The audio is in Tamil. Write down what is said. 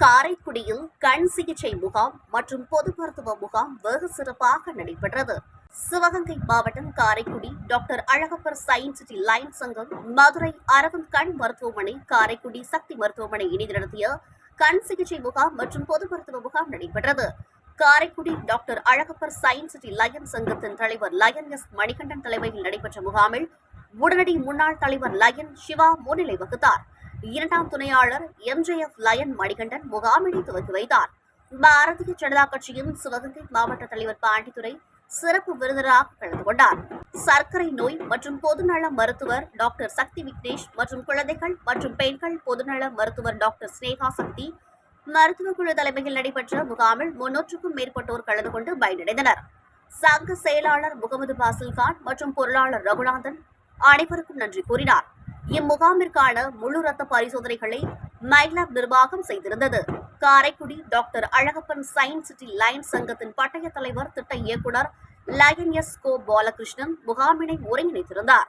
காரைக்குடியில் கண் சிகிச்சை முகாம் மற்றும் பொது மருத்துவ முகாம் வெகு சிறப்பாக நடைபெற்றது. சிவகங்கை மாவட்டம் Karaikudi doctor Alagappar science city lion சங்கம் மதுரை அரவிந்த் கண் மருத்துவமனை காரைக்குடி சக்தி மருத்துவமனை இணைந்து நடத்திய கண் சிகிச்சை முகாம் மற்றும் பொது மருத்துவ முகாம் நடைபெற்றது. Karaikudi doctor Alagappar science city lion சங்கத்தின் தலைவர் லயன் எஸ் மணிகண்டன் தலைமையில் நடைபெற்ற முகாமில் உடனடி முன்னாள் தலைவர் லயன் சிவா முன்னிலை வகுத்தார். இரண்டாம் துணையாளர் எம்ஜேஎஃப் லயன் மணிகண்டன் முகாமினை துவக்கி வைத்தார். பாரதிய ஜனதா கட்சியின் சிவகங்கை மாவட்ட தலைவர் பாண்டித்துறை சிறப்பு விருந்தினராக கலந்து கொண்டார். சர்க்கரை நோய் மற்றும் பொதுநல மருத்துவர் டாக்டர் சக்தி விக்னேஷ் மற்றும் குழந்தைகள் மற்றும் பெண்கள் பொதுநல மருத்துவர் டாக்டர் ஸ்னேகா சக்தி மருத்துவ குழு தலைமையில் நடைபெற்ற முகாமில் முன்னூற்றுக்கும் மேற்பட்டோர் கலந்து கொண்டு பயனடைந்தனர். சங்க செயலாளர் முகமது பாசில் கான் மற்றும் பொருளாளர் ரகுநாதன் அனைவருக்கும் நன்றி கூறினார். இம்முகாமிற்கான முழு ரத்த பரிசோதனைகளை மைலாப் நிர்வாகம் செய்திருந்தது. Karaikudi doctor Alagappan science city lions சங்கத்தின் பட்டய தலைவர் திட்ட இயக்குனர் லயன் எஸ் கோ பாலகிருஷ்ணன் முகாமினை ஒருங்கிணைத்திருந்தார்.